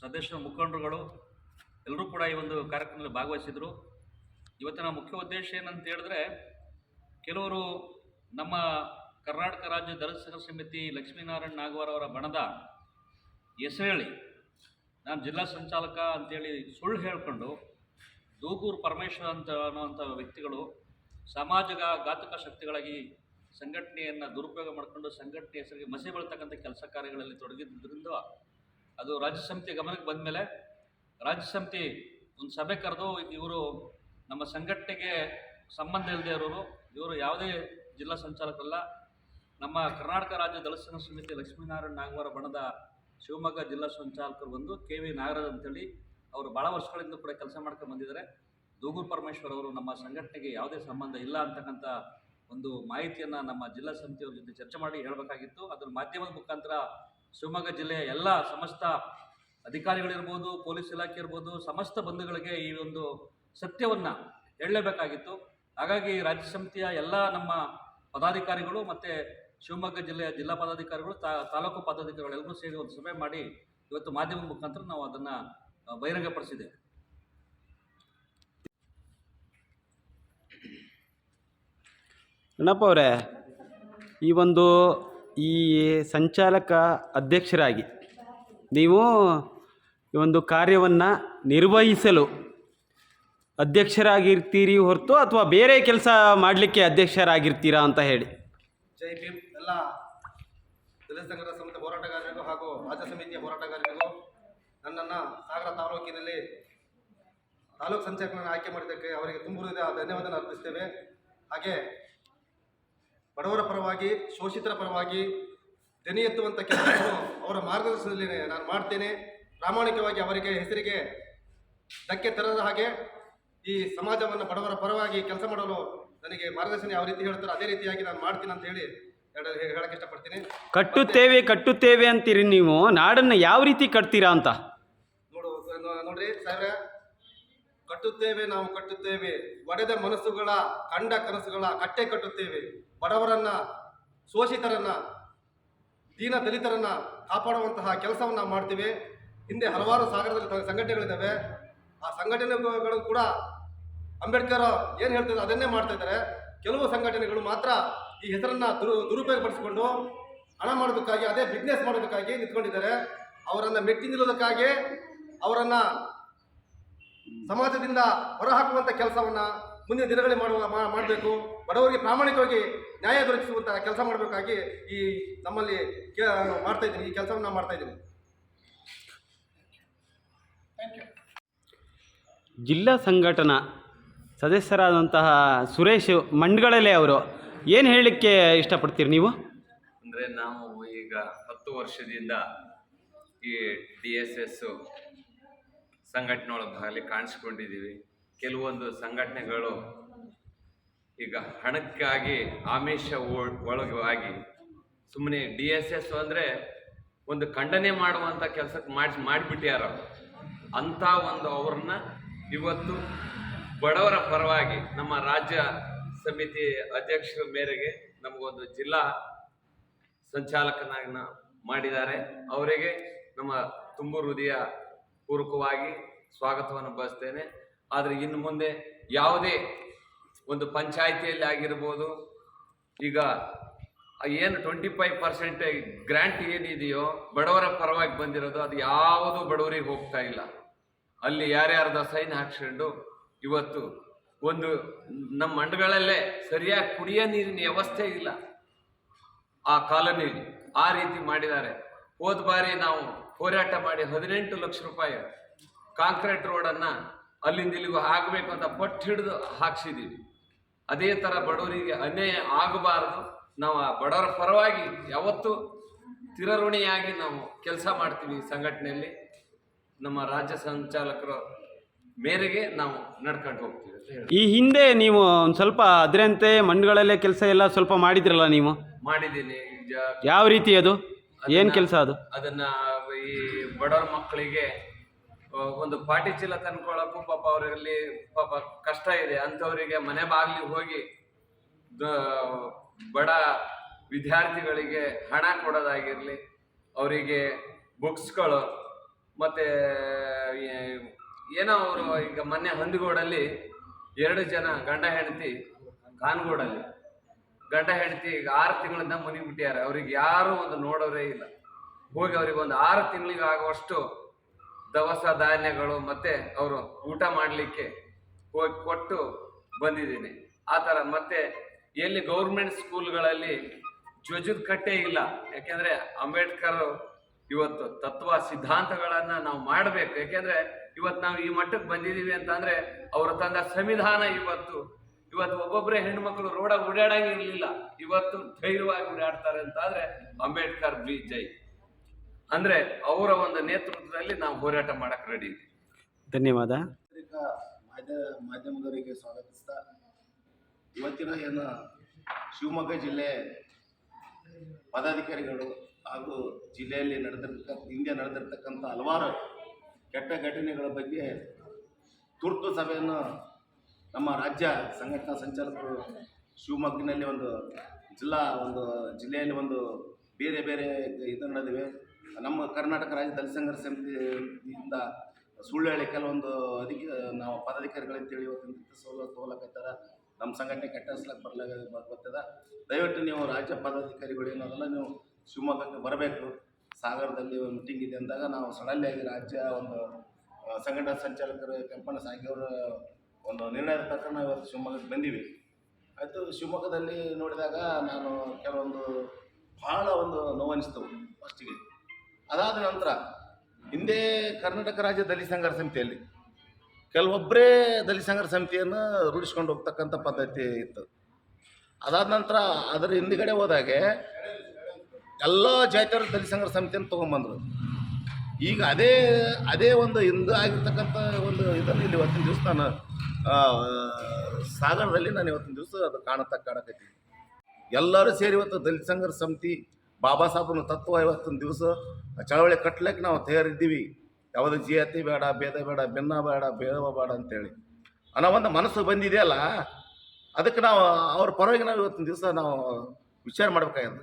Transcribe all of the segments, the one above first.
ಸದಸ್ಯರ ಮುಖಂಡರುಗಳು ಎಲ್ಲರೂ ಕೂಡ ಈ ಒಂದು ಕಾರ್ಯಕ್ರಮದಲ್ಲಿ ಭಾಗವಹಿಸಿದರು. ಇವತ್ತಿನ ಮುಖ್ಯ ಉದ್ದೇಶ ಏನಂತ ಹೇಳಿದ್ರೆ, ಕೆಲವರು ನಮ್ಮ ಕರ್ನಾಟಕ ರಾಜ್ಯ ದಲಿತ ಸಮಿತಿ ಲಕ್ಷ್ಮೀನಾರಾಯಣ ನಾಗವಾರ ಅವರ ಬಣದ ಹೇಳಿ ನಾನು ಜಿಲ್ಲಾ ಸಂಚಾಲಕ ಅಂತೇಳಿ ಸುಳ್ಳು ಹೇಳಿಕೊಂಡು ದೂಗೂರು ಪರಮೇಶ್ವರ ಅಂತ ಅನ್ನುವಂಥ ವ್ಯಕ್ತಿಗಳು ಸಮಾಜದ ಘಾತಕ ಶಕ್ತಿಗಳಾಗಿ ಸಂಘಟನೆಯನ್ನು ದುರುಪಯೋಗ ಮಾಡಿಕೊಂಡು ಸಂಘಟನೆ ಹೆಸರಿಗೆ ಮಸಿ ಬೀಳ್ತಕ್ಕಂಥ ಕೆಲಸ ಕಾರ್ಯಗಳಲ್ಲಿ ತೊಡಗಿದ್ದರಿಂದ ಅದು ರಾಜ್ಯ ಸಮಿತಿ ಗಮನಕ್ಕೆ ಬಂದ ಮೇಲೆ ರಾಜ್ಯ ಸಮಿತಿ ಒಂದು ಸಭೆ ಕರೆದು ಇವರು ನಮ್ಮ ಸಂಘಟನೆಗೆ ಸಂಬಂಧ ಇಲ್ಲದೆ ಇರೋರು, ಇವರು ಯಾವುದೇ ಜಿಲ್ಲಾ ಸಂಚಾಲಕರಲ್ಲ, ನಮ್ಮ ಕರ್ನಾಟಕ ರಾಜ್ಯ ದಲಸನ ಸಮಿತಿ ಲಕ್ಷ್ಮೀನಾರಾಯಣ ನಾಗವಾರ ಬಣದ ಶಿವಮೊಗ್ಗ ಜಿಲ್ಲಾ ಸಂಚಾಲಕರು ಬಂದು ಕೆ ವಿ ನಾಗರಾಜ್ ಅಂತೇಳಿ ಅವರು ಭಾಳ ವರ್ಷಗಳಿಂದ ಕೂಡ ಕೆಲಸ ಮಾಡ್ಕೊಂಡು ಬಂದಿದ್ದಾರೆ. ದೂಗೂರು ಪರಮೇಶ್ವರ್ ಅವರು ನಮ್ಮ ಸಂಘಟನೆಗೆ ಯಾವುದೇ ಸಂಬಂಧ ಇಲ್ಲ ಅಂತಕ್ಕಂಥ ಒಂದು ಮಾಹಿತಿಯನ್ನು ನಮ್ಮ ಜಿಲ್ಲಾ ಸಮಿತಿಯವ್ರ ಜೊತೆ ಚರ್ಚೆ ಮಾಡಿ ಹೇಳಬೇಕಾಗಿತ್ತು. ಅದರ ಮಾಧ್ಯಮದ ಮುಖಾಂತರ ಶಿವಮೊಗ್ಗ ಜಿಲ್ಲೆಯ ಎಲ್ಲ ಸಮಸ್ತ ಅಧಿಕಾರಿಗಳಿರ್ಬೋದು, ಪೊಲೀಸ್ ಇಲಾಖೆ ಇರ್ಬೋದು, ಸಮಸ್ತ ಬಂಧುಗಳಿಗೆ ಈ ಒಂದು ಸತ್ಯವನ್ನು ಹೇಳಲೇಬೇಕಾಗಿತ್ತು. ಹಾಗಾಗಿ ರಾಜ್ಯ ಸಮಿತಿಯ ಎಲ್ಲ ನಮ್ಮ ಪದಾಧಿಕಾರಿಗಳು ಮತ್ತು ಶಿವಮೊಗ್ಗ ಜಿಲ್ಲೆಯ ಜಿಲ್ಲಾ ಪದಾಧಿಕಾರಿಗಳು, ತಾ, ತಾಲೂಕು ಪದಾಧಿಕಾರಿಗಳು ಎಲ್ಲರೂ ಸೇರಿ ಒಂದು ಸಭೆ ಮಾಡಿ ಇವತ್ತು ಮಾಧ್ಯಮದ ಮುಖಾಂತರ ನಾವು ಅದನ್ನು ಬಹಿರಂಗಪಡಿಸಿದ್ದೇವೆ ಅಣ್ಣಪ್ಪ ಅವರೇ, ಈ ಒಂದು ಈ ಸಂಚಾಲಕ ಅಧ್ಯಕ್ಷರಾಗಿ ನೀವು ಒಂದು ಕಾರ್ಯವನ್ನು ನಿರ್ವಹಿಸಲು ಅಧ್ಯಕ್ಷರಾಗಿರ್ತೀರಿ ಹೊರತು ಅಥವಾ ಬೇರೆ ಕೆಲಸ ಮಾಡಲಿಕ್ಕೆ ಅಧ್ಯಕ್ಷರಾಗಿರ್ತೀರಾ ಅಂತ ಹೇಳಿ. ಜೈ ಎಲ್ಲ ದಲಿತ ಸಂಘದ ಹೋರಾಟಗಾರರಿಗೂ ಹಾಗೂ ರಾಜ್ಯ ಸಮಿತಿಯ ಹೋರಾಟಗಾರರಿಗೂ ನನ್ನನ್ನು ಸಾಗರ ತಾಲೂಕಿನಲ್ಲಿ ತಾಲೂಕು ಸಂಚಾಲಕರನ್ನು ಆಯ್ಕೆ ಮಾಡಿದ್ದಕ್ಕೆ ಅವರಿಗೆ ತುಂಬ ಧನ್ಯವಾದ ಅರ್ಪಿಸ್ತೇವೆ. ಹಾಗೆ ಬಡವರ ಪರವಾಗಿ ಶೋಷಿತರ ಪರವಾಗಿ ದನಿ ಎತ್ತುವಂಥ ಕೆಲಸವನ್ನು ಅವರ ಮಾರ್ಗದರ್ಶನದಲ್ಲಿ ನಾನು ಮಾಡ್ತೇನೆ. ಪ್ರಾಮಾಣಿಕವಾಗಿ ಅವರಿಗೆ ಹೆಸರಿಗೆ ಧಕ್ಕೆ ತರದ ಹಾಗೆ ಈ ಸಮಾಜವನ್ನು ಬಡವರ ಪರವಾಗಿ ಕೆಲಸ ಮಾಡಲು ನನಗೆ ಮಾರ್ಗದರ್ಶನ ಯಾವ ರೀತಿ ಹೇಳ್ತಾರೋ ಅದೇ ರೀತಿಯಾಗಿ ನಾನು ಮಾಡ್ತೀನಿ ಅಂತ ಹೇಳಿ ಹೇಳ- ಹೇಳಕ್ಕೆ ಇಷ್ಟಪಡ್ತೀನಿ. ಕಟ್ಟುತ್ತೇವೆ ಕಟ್ಟುತ್ತೇವೆ ಅಂತೀರಿ ನೀವು. ನಾಡನ್ನು ಯಾವ ರೀತಿ ಕಟ್ತೀರಾ ಅಂತ? ನೋಡು ನೋಡ್ರಿ ಸಾಹೇಬ್ರೆ ಕಟ್ಟುತ್ತೇವೆ ನಾವು ಕಟ್ಟುತ್ತೇವೆ. ಒಡೆದ ಮನಸ್ಸುಗಳ, ಕಂಡ ಕನಸುಗಳ ಕಟ್ಟೆ ಕಟ್ಟುತ್ತೇವೆ. ಬಡವರನ್ನ, ಶೋಷಿತರನ್ನ, ದೀನ ದಲಿತರನ್ನ ಕಾಪಾಡುವಂತಹ ಕೆಲಸವನ್ನು ನಾವು ಮಾಡ್ತೀವಿ. ಹಿಂದೆ ಹಲವಾರು ಸಾಗರದಲ್ಲಿ ಸಂಘಟನೆಗಳಿದ್ದಾವೆ. ಆ ಸಂಘಟನೆಗಳು ಕೂಡ ಅಂಬೇಡ್ಕರ್ ಏನು ಹೇಳ್ತಿದ್ರು ಅದನ್ನೇ ಮಾಡ್ತಾ ಇದ್ದಾರೆ. ಕೆಲವು ಸಂಘಟನೆಗಳು ಮಾತ್ರ ಈ ಹೆಸರನ್ನ ದುರು, ದುರುಪಯೋಗಪಡಿಸಿಕೊಂಡು ಹಣ ಮಾಡೋದಕ್ಕಾಗಿ, ಅದೇ ಬಿಸ್ನೆಸ್ ಮಾಡೋದಕ್ಕಾಗಿ ನಿಂತ್ಕೊಂಡಿದ್ದಾರೆ. ಅವರನ್ನ ಮೆಟ್ಟಿ ನಿಲ್ಲೋದಕ್ಕಾಗಿ ಅವರನ್ನ ಸಮಾಜದಿಂದ ಹೊರಹಾಕುವಂಥ ಕೆಲಸವನ್ನು ಮುಂದಿನ ದಿನಗಳಲ್ಲಿ ಮಾಡುವ ಮಾ- ಮಾಡಬೇಕು. ಬಡವರಿಗೆ ಪ್ರಾಮಾಣಿಕವಾಗಿ ನ್ಯಾಯ ದೊರಕಿಸುವಂತಹ ಕೆಲಸ ಮಾಡಬೇಕಾಗಿ ಈ ನಮ್ಮಲ್ಲಿ ಕೇ ಮಾಡ್ತಾ ಇದ್ದೀನಿ. ಈ ಕೆಲಸವನ್ನು ಮಾಡ್ತಾ ಇದ್ದೀನಿ. ಜಿಲ್ಲಾ ಸಂಘಟನಾ ಸದಸ್ಯರಾದಂತಹ ಸುರೇಶ್ ಮಂಡ್ಗಳಲ್ಲೇ ಅವರು ಏನು ಹೇಳಲಿಕ್ಕೆ ಇಷ್ಟಪಡ್ತೀರಿ ನೀವು? ಅಂದರೆ ನಾವು ಈಗ ಹತ್ತು ವರ್ಷದಿಂದ ಈ ಡಿ ಎಸ್ ಎಸ್ ಸಂಘಟನೆ ಒಳಗೆ ಕಾಣಿಸ್ಕೊಂಡಿದ್ದೀವಿ ಕೆಲವೊಂದು ಸಂಘಟನೆಗಳು ಈಗ ಹಣಕ್ಕಾಗಿ ಆಮಿಷ ಒ- ಒಳಗಾಗಿ ಸುಮ್ಮನೆ ಡಿ ಎಸ್ ಎಸ್ ಅಂದರೆ ಒಂದು ಖಂಡನೆ ಮಾಡುವಂಥ ಕೆಲಸಕ್ಕೆ ಮಾಡಿ ಮಾಡಿಬಿಟ್ಟ್ಯಾರ ಅಂಥ ಒಂದು ಅವ್ರನ್ನ ಇವತ್ತು ಬಡವರ ಪರವಾಗಿ ನಮ್ಮ ರಾಜ್ಯ ಸಮಿತಿ ಅಧ್ಯಕ್ಷರ ಮೇರೆಗೆ ನಮಗೊಂದು ಜಿಲ್ಲಾ ಸಂಚಾಲಕನಾಗಿ ಮಾಡಿದ್ದಾರೆ. ಅವರಿಗೆ ನಮ್ಮ ತುಂಬು ಹೃದಯ ಪೂರ್ವಕವಾಗಿ ಸ್ವಾಗತವನ್ನು ಬಯಸ್ತೇನೆ. ಆದರೆ ಇನ್ನು ಮುಂದೆ ಯಾವುದೇ ಒಂದು ಪಂಚಾಯಿತಿಯಲ್ಲಿ ಆಗಿರ್ಬೋದು, ಈಗ ಏನು ಟ್ವೆಂಟಿ ಫೈವ್ ಪರ್ಸೆಂಟ್ ಗ್ರ್ಯಾಂಟ್ ಏನಿದೆಯೋ, ಬಡವರ ಪರವಾಗಿ ಬಂದಿರೋದು, ಅದು ಯಾವುದೂ ಬಡವರಿಗೆ ಹೋಗ್ತಾ ಇಲ್ಲ. ಅಲ್ಲಿ ಯಾರ್ಯಾರದ ಸೈನ್ ಹಾಕ್ಸ್ಕೊಂಡು ಇವತ್ತು ಒಂದು ನಮ್ಮ ಮಂಡಗಳಲ್ಲೇ ಸರಿಯಾಗಿ ಕುಡಿಯೋ ನೀರಿನ ವ್ಯವಸ್ಥೆ ಇಲ್ಲ. ಆ ಕಾಲೋನಿಯಲ್ಲಿ ಆ ರೀತಿ ಮಾಡಿದ್ದಾರೆ. ಹೋದ ಬಾರಿ ನಾವು ಹೋರಾಟ ಮಾಡಿ ಹದಿನೆಂಟು ಲಕ್ಷ ರೂಪಾಯಿ ಕಾಂಕ್ರೀಟ್ ರೋಡನ್ನು ಅಲ್ಲಿಂದ ಇಲ್ಲಿಗೂ ಆಗಬೇಕು ಅಂತ ಪಟ್ಟು ಹಿಡಿದು ಹಾಕ್ಸಿದ್ದೀವಿ ಅದೇ ಥರ ಬಡವರಿಗೆ ಅನ್ಯಾಯ ಆಗಬಾರದು. ನಾವು ಆ ಬಡವರ ಪರವಾಗಿ ಯಾವತ್ತೂ ತಿರಋಣಿಯಾಗಿ ನಾವು ಕೆಲಸ ಮಾಡ್ತೀವಿ ಈ ಸಂಘಟನೆಯಲ್ಲಿ. ನಮ್ಮ ರಾಜ್ಯ ಸಂಚಾಲಕರ ಮೇರೆಗೆ ನಾವು ನಡ್ಕೊಂಡು ಹೋಗ್ತೀವಿ ಅಂತ ಹೇಳಿ ಈ ಹಿಂದೆ ನೀವು ಒಂದು ಸ್ವಲ್ಪ ಅದರಂತೆ ಮಣ್ಣುಗಳಲ್ಲೇ ಕೆಲಸ ಎಲ್ಲ ಸ್ವಲ್ಪ ಮಾಡಿದ್ರಲ್ಲ ನೀವು? ಮಾಡಿದ್ದೀನಿ. ಯಾವ ರೀತಿ ಅದು? ಏನು ಕೆಲಸ ಅದು? ಅದನ್ನ ಈ ಬಡವರ ಮಕ್ಕಳಿಗೆ ಒಂದು ಪಾಟಿ ಚೀಲ ತಂದ್ಕೊಳ್ಳೋಕ್ಕೂ ಪಾಪ ಅವರಲ್ಲಿ ಪಾಪ ಕಷ್ಟ ಇದೆ. ಅಂಥವರಿಗೆ ಮನೆ ಬಾಗಿಲಿಗೆ ಹೋಗಿ ಬಡ ವಿದ್ಯಾರ್ಥಿಗಳಿಗೆ ಹಣ ಕೊಡೋದಾಗಿರಲಿ ಅವರಿಗೆ ಬುಕ್ಸ್ಗಳು ಮತ್ತೆ ಏನೋ ಅವರು ಈಗ ಮೊನ್ನೆ ಹಂದಿಗೋಡಲ್ಲಿ ಎರಡು ಜನ ಗಂಡ ಹೆಂಡತಿ ಕಾನ್ಗೋಡಲ್ಲಿ. ಗಂಡ ಹೆಂಡತಿ ಈಗ ಆರು ತಿಂಗಳಿಂದ ಮನೆಗೆ ಬಿಟ್ಟಿದ್ದಾರೆ. ಅವ್ರಿಗೆ ಯಾರು ಒಂದು ನೋಡೋರೇ ಇಲ್ಲ. ಹೋಗಿ ಅವ್ರಿಗೆ ಒಂದು ಆರು ತಿಂಗಳಿಗೆ ಆಗುವಷ್ಟು ದವಸ ಧಾನ್ಯಗಳು ಮತ್ತೆ ಅವರು ಊಟ ಮಾಡಲಿಕ್ಕೆ ಹೋಗಿ ಕೊಟ್ಟು ಬಂದಿದ್ದೀನಿ. ಆ ಥರ ಮತ್ತೆ ಎಲ್ಲಿ ಗೌರ್ಮೆಂಟ್ ಸ್ಕೂಲ್ಗಳಲ್ಲಿ ಜ್ವಜದ ಕಟ್ಟೆ ಇಲ್ಲ. ಯಾಕೆಂದ್ರೆ ಅಂಬೇಡ್ಕರ್ ಇವತ್ತು ತತ್ವ ಸಿದ್ಧಾಂತಗಳನ್ನು ನಾವು ಮಾಡಬೇಕು. ಯಾಕೆಂದ್ರೆ ಇವತ್ತು ನಾವು ಈ ಮಟ್ಟಕ್ಕೆ ಬಂದಿದ್ದೀವಿ ಅಂತಂದರೆ ಅವರು ತಂದ ಸಂವಿಧಾನ ಇವತ್ತು ಇವತ್ತು ಒಬ್ಬೊಬ್ಬರೇ ಹೆಣ್ಮಕ್ಳು ರೋಡಾಗಿ ಓಡಾಡಂಗೆ ಇರಲಿಲ್ಲ. ಇವತ್ತು ಧೈರ್ಯವಾಗಿ ಓಡಾಡ್ತಾರೆ ಅಂತಾದ್ರೆ ಅಂಬೇಡ್ಕರ್ ಬಿ ಜೈ. ಅಂದ್ರೆ ಅವರ ಒಂದು ನೇತೃತ್ವದಲ್ಲಿ ನಾವು ಹೋರಾಟ ಮಾಡಕ್ ರೆಡಿ ಇದ್ದೀವಿ. ಧನ್ಯವಾದ. ಮಾಧ್ಯ ಮಾಧ್ಯಮದವರಿಗೆ ಸ್ವಾಗತಿಸ್ತಾ ಇವತ್ತಿನ ಏನು ಶಿವಮೊಗ್ಗ ಜಿಲ್ಲೆ ಪದಾಧಿಕಾರಿಗಳು ಹಾಗೂ ಜಿಲ್ಲೆಯಲ್ಲಿ ನಡೆದಿರ್ತಕ್ಕಂಥ ಹಿಂದೆ ನಡೆದಿರ್ತಕ್ಕಂಥ ಹಲವಾರು ಕೆಟ್ಟ ಘಟನೆಗಳ ಬಗ್ಗೆ ತುರ್ತು ಸಭೆಯನ್ನು ನಮ್ಮ ರಾಜ್ಯ ಸಂಘಟನಾ ಸಂಚಾಲಕರು ಶಿವಮೊಗ್ಗನಲ್ಲಿ ಒಂದು ಜಿಲ್ಲಾ, ಒಂದು ಜಿಲ್ಲೆಯಲ್ಲಿ ಒಂದು ಬೇರೆ ಬೇರೆ ಇದು ನಡೆದಿವೆ. ನಮ್ಮ ಕರ್ನಾಟಕ ರಾಜ್ಯ ದಲಿತ ಸಂಘರ್ಷ ಸಮಿತಿಯಿಂದ ಸುಳ್ಳು ಕೆಲವೊಂದು ಅಧಿಕ, ನಾವು ಪದಾಧಿಕಾರಿಗಳಂತೇಳಿ ಇವತ್ತಿನ ಸೋಲ ತೋಲಕತ್ತಾರ ನಮ್ಮ ಸಂಘಟನೆ ಕೆಟ್ಟಸ್ಲಕ್ಕೆ ಬರ್ಲಾಗ ಗೊತ್ತದ ದಯವಿಟ್ಟು ನೀವು ರಾಜ್ಯ ಪದಾಧಿಕಾರಿಗಳು ಏನದಲ್ಲ, ನೀವು ಶಿವಮೊಗ್ಗಕ್ಕೆ ಬರಬೇಕು. ಸಾಗರದಲ್ಲಿ ಒಂದು ಮೀಟಿಂಗ್ ಇದೆ ಅಂದಾಗ ನಾವು ಸಡನ್ಲಿಯಾಗಿ ರಾಜ್ಯ ಒಂದು ಸಂಘಟನಾ ಸಂಚಾಲಕರು ಕೆಂಪಣ್ಣ ಸಾಗಿಯವರ ಒಂದು ನಿರ್ಣಯದ ಪ್ರಕರಣ ನಾವು ಇವತ್ತು ಶಿವಮೊಗ್ಗಕ್ಕೆ ಬಂದೀವಿ. ಆಯಿತು ಶಿವಮೊಗ್ಗದಲ್ಲಿ ನೋಡಿದಾಗ ನಾನು ಕೆಲವೊಂದು ಭಾಳ ಒಂದು ನೋವನಿಸ್ತವು ಫಸ್ಟಿಗೆ ಅದಾದ ನಂತರ ಹಿಂದೆ ಕರ್ನಾಟಕ ರಾಜ್ಯ ದಲಿತ ಸಂಘರ್ಷ ಸಮಿತಿಯಲ್ಲಿ ಕೆಲವೊಬ್ಬರೇ ದಲಿತ ಸಂಘರ್ಷ ಸಮಿತಿಯನ್ನು ರೂಢಿಸ್ಕೊಂಡು ಹೋಗ್ತಕ್ಕಂಥ ಪದ್ಧತಿ ಇತ್ತು. ಅದಾದ ನಂತರ ಅದರ ಹಿಂದುಗಡೆ ಹೋದಾಗೆ ಎಲ್ಲ ಜಾತಿಯವರು ದಲಿತ ಸಂಘರ್ಷ ಸಮಿತಿಯನ್ನು ತೊಗೊಂಬಂದರು ಈಗ ಅದೇ ಅದೇ ಒಂದು ಹಿಂದೆ ಆಗಿರ್ತಕ್ಕಂಥ ಒಂದು ಇದನ್ನು ಇಲ್ಲಿ ಇವತ್ತಿನ ದಿವಸ ನಾನು ಸಾಗರದಲ್ಲಿ ನಾನು ಇವತ್ತಿನ ದಿವಸ ಅದು ಕಾಣತ್ತ ಕಾಣಕತ್ತೀನಿ. ಎಲ್ಲರೂ ಸೇರಿ ಇವತ್ತು ದಲಿತ ಸಂಘರ್ಷ ಸಮಿತಿ, ಬಾಬಾ ಸಾಹೇಬನ ತತ್ವ ಇವತ್ತಿನ ದಿವಸ ಚಳವಳಿ ಕಟ್ಲಿಕ್ಕೆ ನಾವು ತಯಾರಿದ್ದೀವಿ. ಯಾವುದೇ ಜಿಯತಿ ಬೇಡ, ಭೇದ ಬೇಡ, ಭಿನ್ನ ಬೇಡ, ಭೇದ ಬೇಡ ಅಂತೇಳಿ. ಅನ್ನೋ ಒಂದು ಮನಸ್ಸು ಬಂದಿದೆಯಲ್ಲ, ಅದಕ್ಕೆ ನಾವು ಅವ್ರ ಪರವಾಗಿ ನಾವು ಇವತ್ತಿನ ದಿವಸ ನಾವು ವಿಚಾರ ಮಾಡ್ಬೇಕಾಗ್ಯದ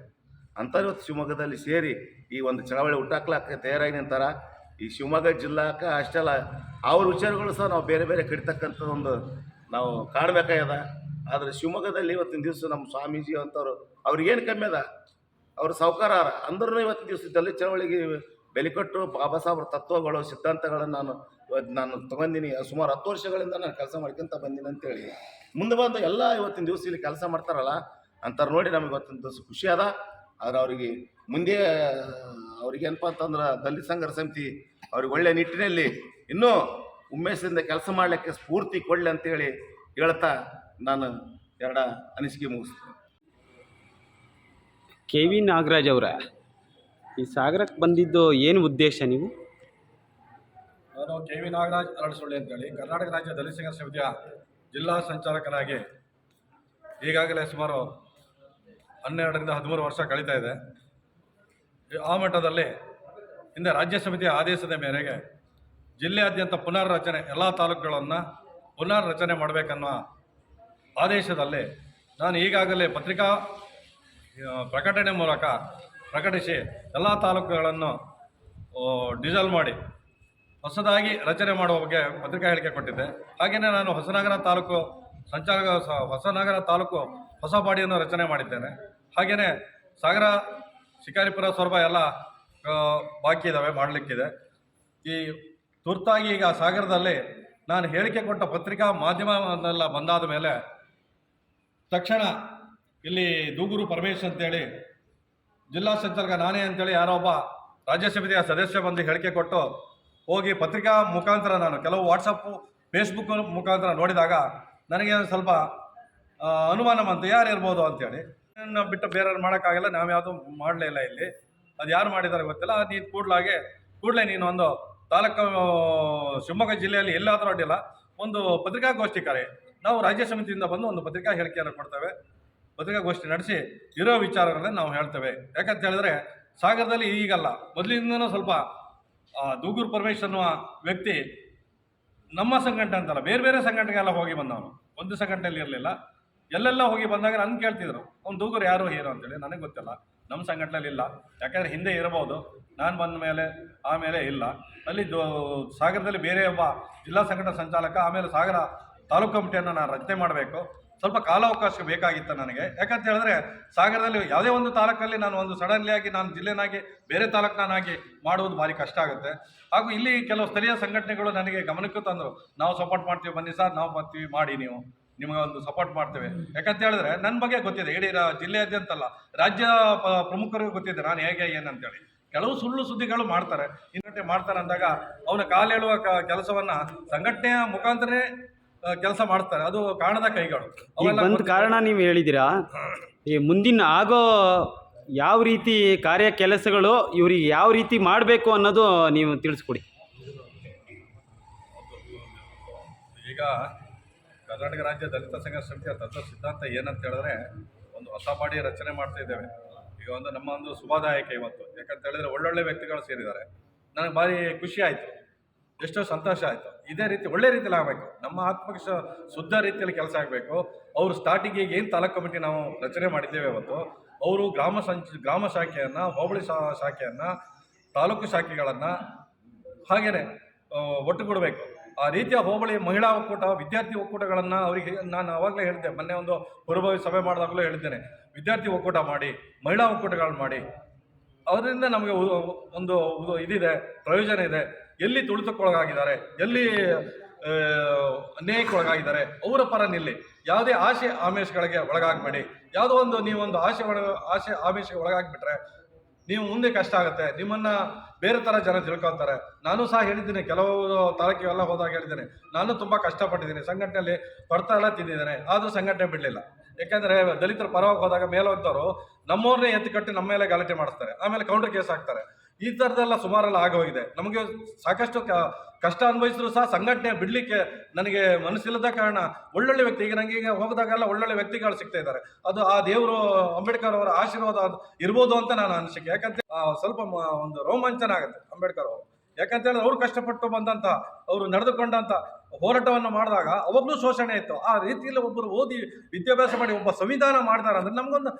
ಅಂಥವ್ರು ಇವತ್ತು ಶಿವಮೊಗ್ಗದಲ್ಲಿ ಸೇರಿ ಈ ಒಂದು ಚಳವಳಿ ಹುಟ್ಟಾಕ್ಲಕ್ಕೆ ತಯಾರಾಗಿ ನಿಂತಾರ. ಈ ಶಿವಮೊಗ್ಗ ಜಿಲ್ಲಾಕ ಅಷ್ಟೆಲ್ಲ ಅವ್ರ ವಿಚಾರಗಳು ಸಹ ನಾವು ಬೇರೆ ಬೇರೆ ಕಡಿತಕ್ಕಂಥದ್ದೊಂದು ನಾವು ಕಾಣಬೇಕಾಗ್ಯದ. ಆದರೆ ಶಿವಮೊಗ್ಗದಲ್ಲಿ ಇವತ್ತಿನ ದಿವಸ ನಮ್ಮ ಸ್ವಾಮೀಜಿ ಅಂತವ್ರು ಅವ್ರಿಗೇನು ಕಮ್ಮಿ ಅದ? ಅವರು ಸಾಹುಕಾರಾರ ಅಂದ್ರೂ ಇವತ್ತಿನ ದಿವಸ ದಲಿತ ಚಳವಳಿಗೆ ಬೆಲೆ ಕೊಟ್ಟು ಬಾಬಾ ಸಾಹೇಬ್ರ ತತ್ವಗಳು, ಸಿದ್ಧಾಂತಗಳನ್ನು ನಾನು ನಾನು ತೊಗೊಂಡಿನಿ. ಸುಮಾರು ಹತ್ತು ವರ್ಷಗಳಿಂದ ನಾನು ಕೆಲಸ ಮಾಡ್ಕೊಂತ ಬಂದೀನಿ ಅಂತೇಳಿ. ಮುಂದೆ ಬಂದು ಎಲ್ಲ ಇವತ್ತಿನ ದಿವಸ ಇಲ್ಲಿ ಕೆಲಸ ಮಾಡ್ತಾರಲ್ಲ ಅಂತಾರೆ ನೋಡಿ ನಮಗೆ ಇವತ್ತಿನ ದಿವಸ ಖುಷಿ ಅದ. ಆದ್ರೆ ಅವರಿಗೆ ಮುಂದೆ ಅವ್ರಿಗೆ ಏನಪ್ಪ ಅಂತಂದ್ರೆ ದಲಿತ ಸಂಘರ್ಷ ಸಮಿತಿ ಅವ್ರಿಗೆ ಒಳ್ಳೆ ನಿಟ್ಟಿನಲ್ಲಿ ಇನ್ನೂ ಉಮೇಶದಿಂದ ಕೆಲಸ ಮಾಡಲಿಕ್ಕೆ ಸ್ಫೂರ್ತಿ ಕೊಡಲಿ ಅಂತೇಳಿ ಹೇಳ್ತಾ ನಾನು ಎರಡ ಅನಿಸಿಕೆ ಮುಗಿಸ್ತೇನೆ. ಕೆ ವಿ ನಾಗರಾಜ್ ಅವರ ಈ ಸಾಗರಕ್ಕೆ ಬಂದಿದ್ದು ಏನು ಉದ್ದೇಶ ನೀವು? ನಾನು ಕೆ ವಿ ನಾಗರಾಜ್ ಅರಳಸೊಳ್ಳಿ ಅಂತೇಳಿ ಕರ್ನಾಟಕ ರಾಜ್ಯ ದಲಿತ ಸಂಘರ್ಷ ಸಮಿತಿಯ ಜಿಲ್ಲಾ ಸಂಚಾಲಕನಾಗಿ ಈಗಾಗಲೇ ಸುಮಾರು ಹನ್ನೆರಡರಿಂದ ಹದಿಮೂರು ವರ್ಷ ಕಳೀತಾ ಇದೆ. ಆ ಮಟ್ಟದಲ್ಲಿ ಹಿಂದೆ ರಾಜ್ಯ ಸಮಿತಿಯ ಆದೇಶದ ಮೇರೆಗೆ ಜಿಲ್ಲೆಯಾದ್ಯಂತ ಪುನರ್ರಚನೆ, ಎಲ್ಲ ತಾಲೂಕುಗಳನ್ನು ಪುನರ್ ರಚನೆ ಮಾಡಬೇಕನ್ನೋ ಆದೇಶದಲ್ಲಿ ನಾನು ಈಗಾಗಲೇ ಪತ್ರಿಕಾ ಪ್ರಕಟಣೆ ಮೂಲಕ ಪ್ರಕಟಿಸಿ ಎಲ್ಲ ತಾಲೂಕುಗಳನ್ನು ಡಿಸಲ್ವ್ ಮಾಡಿ ಹೊಸದಾಗಿ ರಚನೆ ಮಾಡುವ ಬಗ್ಗೆ ಪತ್ರಿಕಾ ಹೇಳಿಕೆ ಕೊಟ್ಟಿದ್ದೆ. ಹಾಗೆಯೇ ನಾನು ಹೊಸನಗರ ತಾಲೂಕು, ಸಂಚಾಲಕ, ಹೊಸನಗರ ತಾಲೂಕು ಹೊಸ ಬಾಡಿಯನ್ನು ರಚನೆ ಮಾಡಿದ್ದೇನೆ. ಹಾಗೆಯೇ ಸಾಗರ, ಶಿಕಾರಿಪುರ ಸೊರಬ ಎಲ್ಲ ಬಾಕಿ ಇದ್ದಾವೆ ಮಾಡಲಿಕ್ಕಿದೆ. ಈ ತುರ್ತಾಗಿ ಈಗ ಸಾಗರದಲ್ಲಿ ನಾನು ಹೇಳಿಕೆ ಕೊಟ್ಟ ಪತ್ರಿಕಾ ಮಾಧ್ಯಮದಲ್ಲ ಬಂದಾದ ಮೇಲೆ ತಕ್ಷಣ ಇಲ್ಲಿ ದೂಗುರು ಪರಮೇಶ್ ಅಂತೇಳಿ, ಜಿಲ್ಲಾ ಸಂಚಾಲಕ ನಾನೇ ಅಂತೇಳಿ ಯಾರೋ ಒಬ್ಬ ರಾಜ್ಯ ಸಮಿತಿಯ ಸದಸ್ಯ ಬಂದು ಹೇಳಿಕೆ ಕೊಟ್ಟು ಹೋಗಿ ಪತ್ರಿಕಾ ಮುಖಾಂತರ ನಾನು ಕೆಲವು ವಾಟ್ಸಪ್ಪು ಫೇಸ್ಬುಕ್ ಮುಖಾಂತರ ನೋಡಿದಾಗ ನನಗೆ ಸ್ವಲ್ಪ ಅನುಮಾನ ಬಂತು ಯಾರು ಇರ್ಬೋದು ಅಂತೇಳಿ ಬಿಟ್ಟು ಬೇರೆಯವ್ರು ಮಾಡೋಕ್ಕಾಗಲ್ಲ, ನಾವು ಯಾವುದು ಮಾಡಲೇ ಇಲ್ಲ ಇಲ್ಲಿ. ಅದು ಯಾರು ಮಾಡಿದ್ದಾರೆ ಗೊತ್ತಿಲ್ಲ. ನೀನು ಕೂಡಲಾಗೆ, ಕೂಡಲೇ ನೀನು ಒಂದು ತಾಲೂಕು ಶಿವಮೊಗ್ಗ ಜಿಲ್ಲೆಯಲ್ಲಿ ಎಲ್ಲಾದರೂ ಅಡ್ಡಿಲ್ಲ, ಒಂದು ಪತ್ರಿಕಾಗೋಷ್ಠಿ ಕರೆ. ನಾವು ರಾಜ್ಯ ಸಮಿತಿಯಿಂದ ಬಂದು ಒಂದು ಪತ್ರಿಕಾ ಹೇಳಿಕೆಯನ್ನು ಕೊಡ್ತೇವೆ. ಪತ್ರಿಕಾಗೋಷ್ಠಿ ನಡೆಸಿ ಇರೋ ವಿಚಾರಗಳನ್ನ ನಾವು ಹೇಳ್ತೇವೆ. ಯಾಕಂತ ಹೇಳಿದ್ರೆ, ಸಾಗರದಲ್ಲಿ ಈಗಲ್ಲ. ಮೊದಲಿಂದನೂ ಸ್ವಲ್ಪ ದೂಗೂರು ಪರಮೇಶ್ ಅನ್ನುವ ವ್ಯಕ್ತಿ ನಮ್ಮ ಸಂಘಟನೆ ಅಂತಲ್ಲ, ಬೇರೆ ಬೇರೆ ಸಂಘಟನೆಗೆಲ್ಲ ಹೋಗಿ ಬಂದವನು. ಒಂದು ಸಂಘಟನೆಯಲ್ಲಿ ಇರಲಿಲ್ಲ. ಎಲ್ಲೆಲ್ಲ ಹೋಗಿ ಬಂದಾಗ ನನ್ನ ಕೇಳ್ತಿದ್ರು. ಅವ್ನು ದೂಗರು ಯಾರು ಹೀರೋ ಅಂತೇಳಿ, ನನಗೆ ಗೊತ್ತಿಲ್ಲ. ನಮ್ಮ ಸಂಘಟನೆಯಲ್ಲಿ ಇಲ್ಲ. ಯಾಕಂದ್ರೆ ಹಿಂದೆ ಇರಬಹುದು. ನಾನು ಬಂದ ಮೇಲೆ ಆಮೇಲೆ ಇಲ್ಲ. ಅಲ್ಲಿ ಸಾಗರದಲ್ಲಿ ಬೇರೆ ಒಬ್ಬ ಜಿಲ್ಲಾ ಸಂಘಟನಾ ಸಂಚಾಲಕ, ಆಮೇಲೆ ಸಾಗರ ತಾಲೂಕು ಕಮಿಟಿಯನ್ನು ನಾನು ರಚನೆ ಮಾಡಬೇಕು. ಸ್ವಲ್ಪ ಕಾಲಾವಕಾಶ ಬೇಕಾಗಿತ್ತು ನನಗೆ. ಯಾಕಂತ ಹೇಳಿದ್ರೆ, ಸಾಗರದಲ್ಲಿ ಯಾವುದೇ ಒಂದು ತಾಲೂಕಲ್ಲಿ ನಾನು ಒಂದು ಸಡನ್ಲಿ ಆಗಿ ನಾನು ಜಿಲ್ಲೆನಾಗಿ, ಬೇರೆ ತಾಲೂಕಿನಾಗಿ ಮಾಡುವುದು ಭಾರಿ ಕಷ್ಟ ಆಗುತ್ತೆ. ಹಾಗೂ ಇಲ್ಲಿ ಕೆಲವು ಸ್ಥಳೀಯ ಸಂಘಟನೆಗಳು ನನಗೆ ಗಮನಕ್ಕೆ ತಂದರು. ನಾವು ಸಪೋರ್ಟ್ ಮಾಡ್ತೀವಿ, ಬನ್ನಿ ಸರ್, ನಾವು ಬರ್ತೀವಿ, ಮಾಡಿ ನೀವು. ನಿಮಗೆ ಒಂದು ಸಪೋರ್ಟ್ ಮಾಡ್ತೇವೆ. ಯಾಕಂತ ಹೇಳಿದ್ರೆ ನನ್ನ ಬಗ್ಗೆ ಗೊತ್ತಿದೆ. ಇಡೀ ಜಿಲ್ಲೆಯಾದ್ಯಂತಲ್ಲ ರಾಜ್ಯ ಪ್ರಮುಖರಿಗೂ ಗೊತ್ತಿದೆ ನಾನು ಹೇಗೆ ಏನಂತೇಳಿ ಕೆಲವು ಸುಳ್ಳು ಸುದ್ದಿಗಳು ಮಾಡ್ತಾರೆ. ಇನ್ನೊಟ್ಟೆ ಮಾಡ್ತಾರೆ ಅಂದಾಗ ಅವನ ಕಾಲೇಳುವ ಕ- ಕೆಲಸವನ್ನ ಸಂಘಟನೆಯ ಮುಖಾಂತರನೇ ಕೆಲಸ ಮಾಡ್ತಾರೆ. ಅದು ಕಾರಣದ ಕೈಗಳು. ಒಂದು ಕಾರಣ ನೀವು ಹೇಳಿದಿರಾ ಈ ಮುಂದಿನ ಆಗೋ ಯಾವ ರೀತಿ ಕಾರ್ಯ ಕೆಲಸಗಳು ಇವ್ರಿಗೆ ಯಾವ ರೀತಿ ಮಾಡಬೇಕು ಅನ್ನೋದು ನೀವು ತಿಳಿಸ್ಕೊಡಿ. ಈಗ ಕರ್ನಾಟಕ ರಾಜ್ಯ ದಲಿತ ಸಂಘ ಸಮಿತಿಯ ತತ್ವ ಸಿದ್ಧಾಂತ ಏನಂತ ಹೇಳಿದ್ರೆ ಒಂದು ಹೊಸ ಬಾಡಿ ರಚನೆ ಮಾಡ್ತಾ ಇದ್ದೇವೆ. ಈಗ ಒಂದು ನಮ್ಮ ಒಂದು ಶುಭದಾಯಕ ಇವತ್ತು. ಯಾಕಂತ ಹೇಳಿದ್ರೆ ಒಳ್ಳೊಳ್ಳೆ ವ್ಯಕ್ತಿಗಳು ಸೇರಿದ್ದಾರೆ. ನನಗೆ ಭಾರಿ ಖುಷಿ ಆಯಿತು. ಎಷ್ಟೋ ಸಂತೋಷ ಆಯಿತು. ಇದೇ ರೀತಿ ಒಳ್ಳೆ ರೀತಿಯಲ್ಲಿ ಆಗಬೇಕು. ನಮ್ಮ ಆತ್ಮಕ್ಷ ಶುದ್ಧ ರೀತಿಯಲ್ಲಿ ಕೆಲಸ ಆಗಬೇಕು. ಅವರು ಸ್ಟಾರ್ಟಿಂಗಿಗೆ ಏನು ತಾಲೂಕು ಕಮಿಟಿ ನಾವು ರಚನೆ ಮಾಡಿದ್ದೇವೆ ಇವತ್ತು ಅವರು ಗ್ರಾಮ ಸಂಚ, ಗ್ರಾಮ ಶಾಖೆಯನ್ನು, ಹೋಬಳಿ ಶಾ, ಶಾಖೆಯನ್ನು, ತಾಲೂಕು ಶಾಖೆಗಳನ್ನು ಒಟ್ಟು ಒಟ್ಟುಗೂಡಬೇಕು. ಆ ರೀತಿಯ ಹೋಬಳಿ ಮಹಿಳಾ ಒಕ್ಕೂಟ, ವಿದ್ಯಾರ್ಥಿ ಒಕ್ಕೂಟಗಳನ್ನು ಅವರಿಗೆ ನಾನು ಅವಾಗಲೇ ಹೇಳಿದ್ದೆ, ಮೊನ್ನೆ ಒಂದು ಪೂರ್ವಭಾವಿ ಸಭೆ ಮಾಡಿದಾಗಲೂ ಹೇಳಿದ್ದೇನೆ. ವಿದ್ಯಾರ್ಥಿ ಒಕ್ಕೂಟ ಮಾಡಿ, ಮಹಿಳಾ ಒಕ್ಕೂಟಗಳನ್ನು ಮಾಡಿ. ಅದರಿಂದ ನಮಗೆ ಒಂದು ಇದಿದೆ, ಪ್ರಯೋಜನ ಇದೆ. ಎಲ್ಲಿ ತುಳಿತಕ್ಕೊಳಗಾಗಿದ್ದಾರೆ, ಎಲ್ಲಿ ಅನ್ಯಾಯಕ್ಕೊಳಗಾಗಿದ್ದಾರೆ, ಅವರ ಪರ ನಿಲ್ಲಿ. ಯಾವುದೇ ಆಸೆ ಆಮಿಷಗಳಿಗೆ ಒಳಗಾಗಬೇಡಿ. ಯಾವುದೋ ಒಂದು ನೀವೊಂದು ಆಸೆ ಒಳಗ ಆಸೆ ಆಮಿಷಕ್ಕೆ ಒಳಗಾಗ್ಬಿಟ್ರೆ ನೀವು ಮುಂದೆ ಕಷ್ಟ ಆಗುತ್ತೆ. ನಿಮ್ಮನ್ನ ಬೇರೆ ಥರ ಜನ ತಿಳ್ಕೊಳ್ತಾರೆ. ನಾನು ಸಹ ಹೇಳಿದ್ದೀನಿ ಕೆಲವು ತಾಲೂಕಿಗೆಲ್ಲ ಹೋದಾಗ ಹೇಳಿದ್ದೀನಿ. ನಾನು ತುಂಬ ಕಷ್ಟಪಟ್ಟಿದ್ದೀನಿ. ಸಂಘಟನೆಯಲ್ಲಿ ಬರ್ತಾ ಎಲ್ಲ ತಿಂದಿದ್ದೇನೆ. ಆದರೂ ಸಂಘಟನೆ ಬಿಡಲಿಲ್ಲ. ಯಾಕೆಂದರೆ ದಲಿತರ ಪರವಾಗಿ ಹೋದಾಗ ಮೇಲೋದ್ದವರು ನಮ್ಮವ್ರನ್ನೇ ಎತ್ತಿ ಕಟ್ಟಿ ನಮ್ಮ ಮೇಲೆ ಗಲಾಟೆ ಮಾಡಿಸ್ತಾರೆ. ಆಮೇಲೆ ಕೌಂಟರ್ ಕೇಸ್ ಹಾಕ್ತಾರೆ. ಈ ಥರದ್ದೆಲ್ಲ ಸುಮಾರೆಲ್ಲ ಆಗೋಗಿದೆ. ನಮಗೆ ಸಾಕಷ್ಟು ಕಷ್ಟ ಅನುಭವಿಸಿದ್ರು ಸಹ ಸಂಘಟನೆ ಬಿಡಲಿಕ್ಕೆ ನನಗೆ ಮನಸ್ಸಿಲ್ಲದ ಕಾರಣ ಒಳ್ಳೊಳ್ಳೆ ವ್ಯಕ್ತಿ, ಈಗ ನನಗೆ ಈಗ ಹೋಗಿದಾಗೆಲ್ಲ ಒಳ್ಳೊಳ್ಳೆ ವ್ಯಕ್ತಿಗಳು ಸಿಗ್ತಾ ಇದ್ದಾರೆ. ಅದು ಆ ದೇವರು ಅಂಬೇಡ್ಕರ್ ಅವರ ಆಶೀರ್ವಾದ ಇರ್ಬೋದು ಅಂತ ನಾನು ಅನಿಸಿಕೆ. ಯಾಕಂತ ಸ್ವಲ್ಪ ಒಂದು ರೋಮಾಂಚನ ಆಗುತ್ತೆ ಅಂಬೇಡ್ಕರ್ ಅವರು. ಯಾಕಂತ ಹೇಳಿದ್ರೆ ಅವ್ರು ಕಷ್ಟಪಟ್ಟು ಬಂದಂತ, ಅವರು ನಡೆದುಕೊಂಡಂತ ಹೋರಾಟವನ್ನು ಮಾಡಿದಾಗ ಅವಾಗಲೂ ಶೋಷಣೆ ಇತ್ತು. ಆ ರೀತಿಯಲ್ಲಿ ಒಬ್ಬರು ಓದಿ ವಿದ್ಯಾಭ್ಯಾಸ ಮಾಡಿ ಒಬ್ಬ ಸಂವಿಧಾನ ಮಾಡ್ತಾರೆ ಅಂದ್ರೆ ನಮಗೊಂದು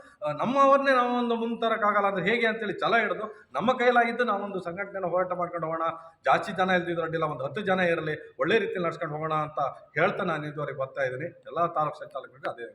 ನಮ್ಮವರನ್ನೇ ನಾವೊಂದು ಮುಂತರಕ್ಕಾಗಲ್ಲ ಅಂದ್ರೆ ಹೇಗೆ ಅಂತೇಳಿ ಛಲ ಹಿಡಿದು ನಮ್ಮ ಕೈಲಾಗಿದ್ದು ನಾವೊಂದು ಸಂಘಟನೆ ಹೋರಾಟ ಮಾಡ್ಕೊಂಡು ಹೋಗೋಣ, ಜಾಸ್ತಿ ಜನ ಇಲ್ದಿದ್ರು ಅಡ್ಡಿಲ್ಲ, ಒಂದು ಹತ್ತು ಜನ ಇರಲಿ, ಒಳ್ಳೆ ರೀತಿಯಲ್ಲಿ ನಡ್ಸ್ಕೊಂಡು ಹೋಗೋಣ ಅಂತ ಹೇಳ್ತಾ ನಾನು ಇದುವರೆಗೆ ಬರ್ತಾ ಇದ್ದೀನಿ. ಎಲ್ಲ ತಾಲೂಕು ಸಂಚಾಲಕರಿಗೆ ಅದೇ